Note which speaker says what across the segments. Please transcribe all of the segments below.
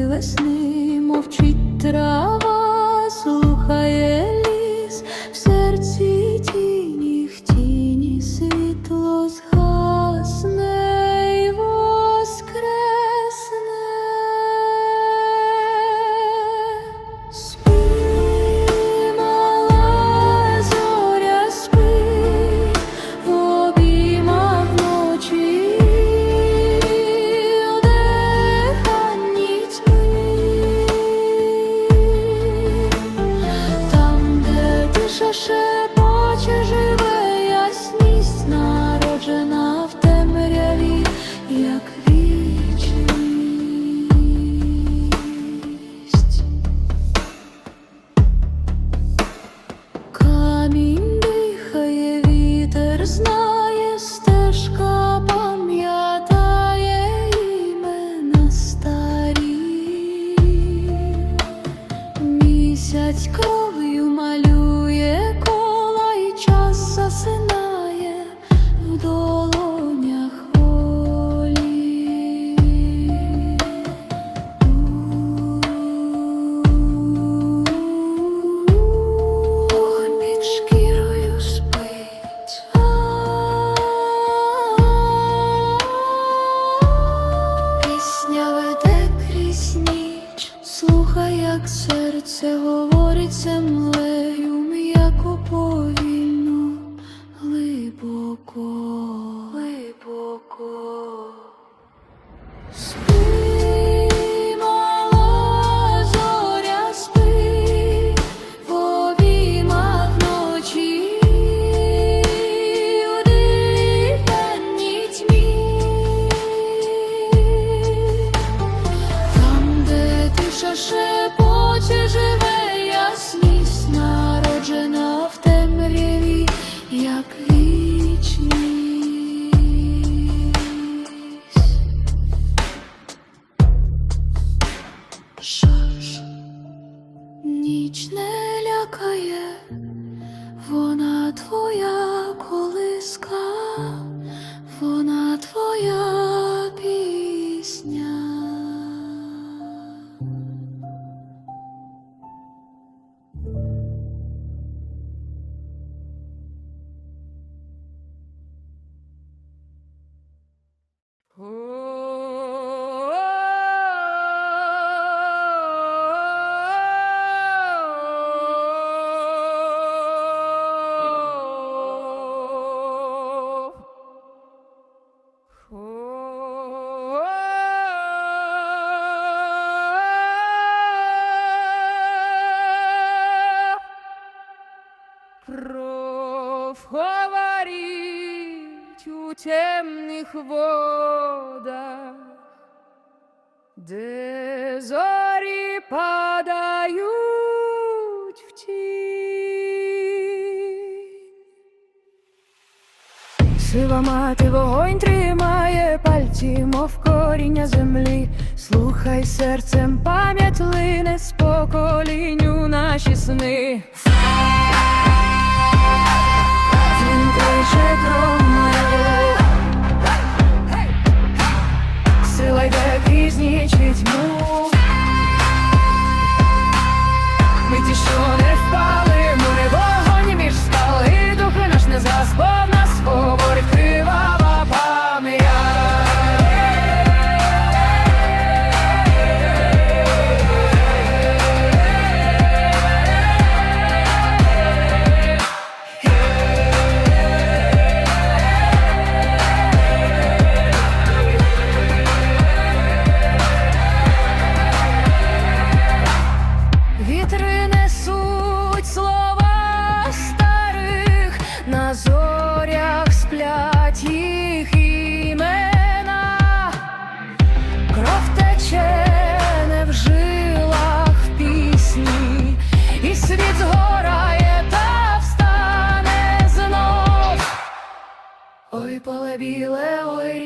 Speaker 1: весни мовчить трава. Close enough шаш, ніч не лякає, вона твоя.
Speaker 2: тихих водах, де зорі падають в тінь. Сива мати вогонь тримає пальці, мов коріння землі, слухай серцем пам'ять лине з поколінню наші сни. Він кричить різнічить му Ми ті, що не впали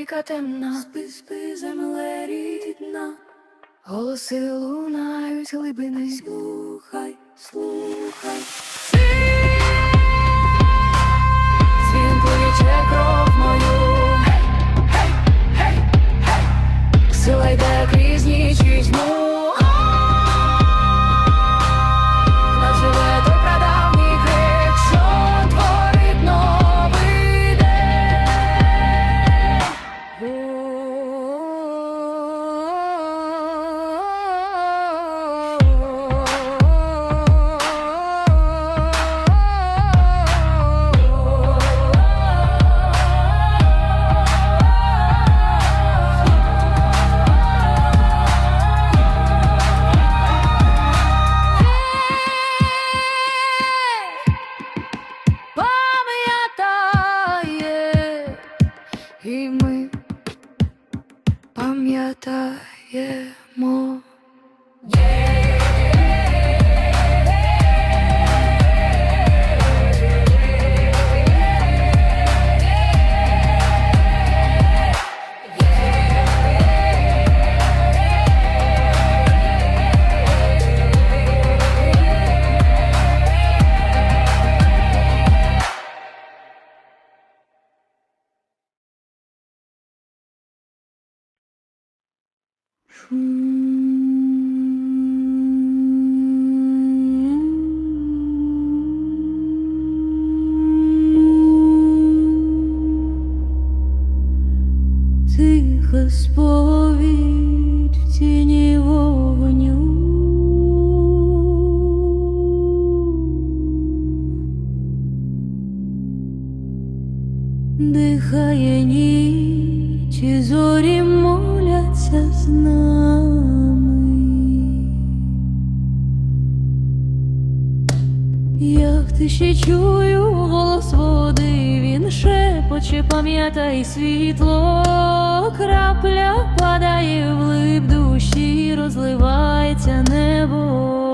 Speaker 2: ріка темна, спи, спи, земле рідна, голоси лунають глибини. Слухай, слухай. Свін кров мою.
Speaker 1: Сила йде Тиха сповідь в тіні вогню. Дихає ніч і зорі Ще чую голос води, він шепоче, пам'ятай світло, крапля падає в глиб душі, розливається небо.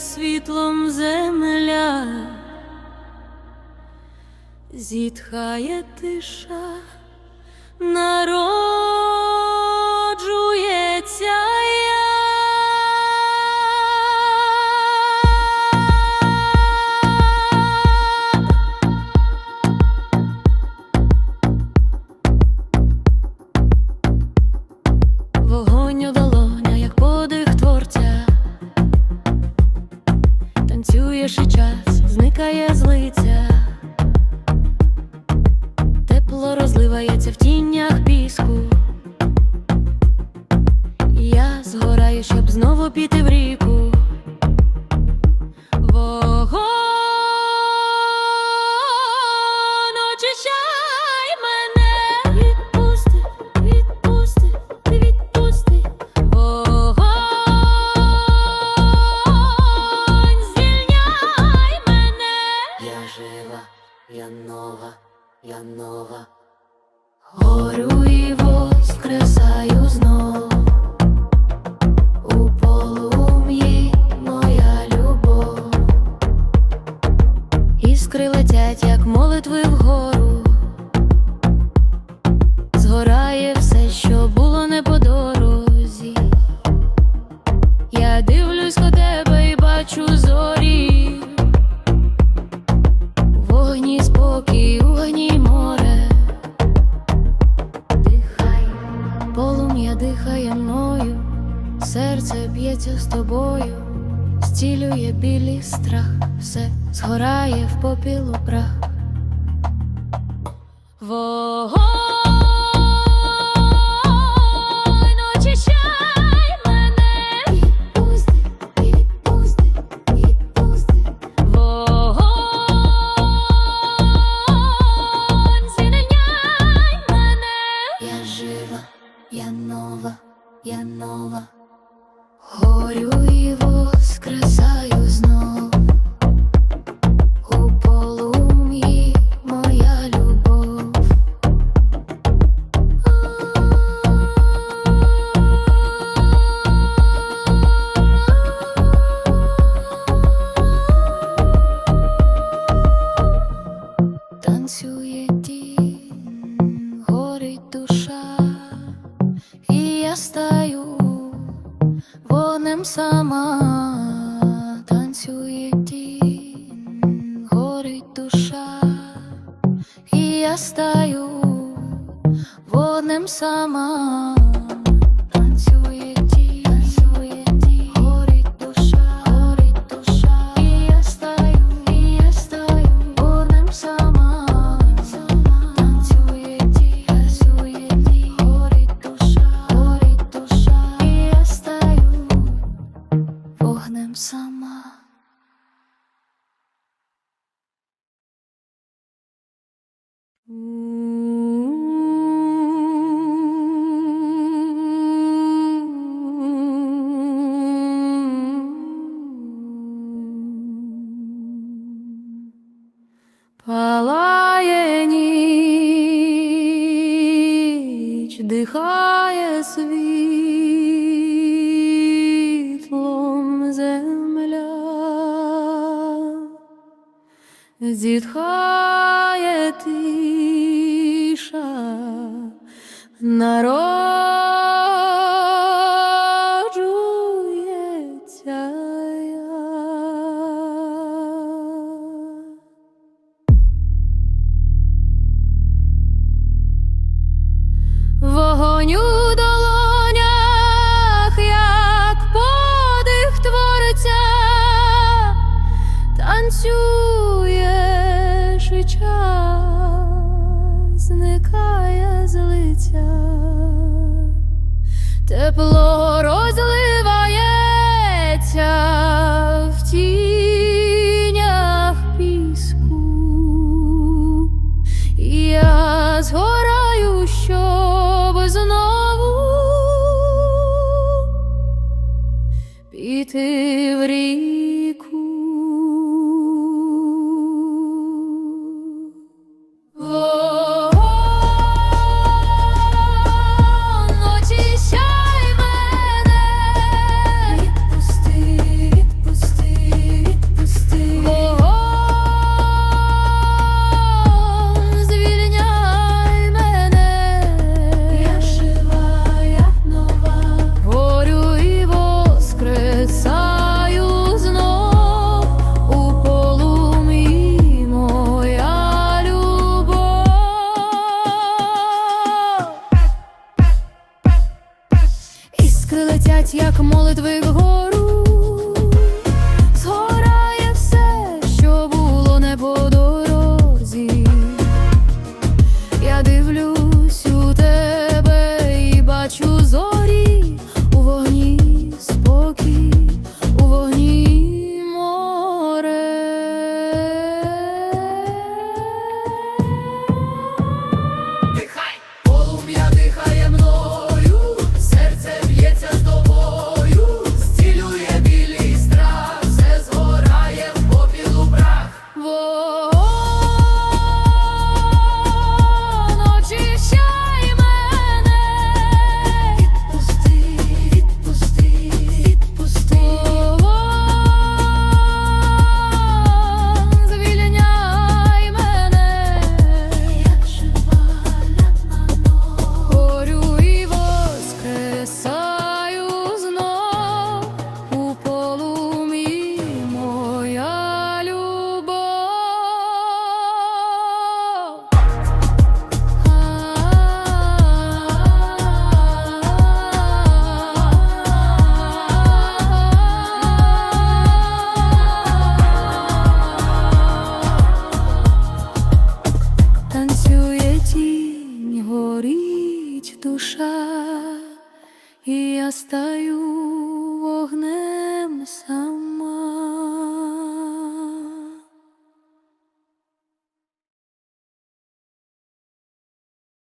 Speaker 1: світлом земля, зітхає тиша народ. я
Speaker 3: нова.
Speaker 1: Горю і воскресаю знов. У полум'ї моя любов. Іскри летять, як молитви вгору. Згорає. спокій у гні море, дихай, полум'я дихає мною, серце б'ється з тобою, стілює білий страх, все згорає в попілу прах. Вогонь
Speaker 3: я нова.
Speaker 1: сама танцює тінь, горить душа, і я стаю водним сама. I'm summer. Ooh. зітхає тиша народ. зникає з лиця, тепло розливається в тілі. подвиг гору.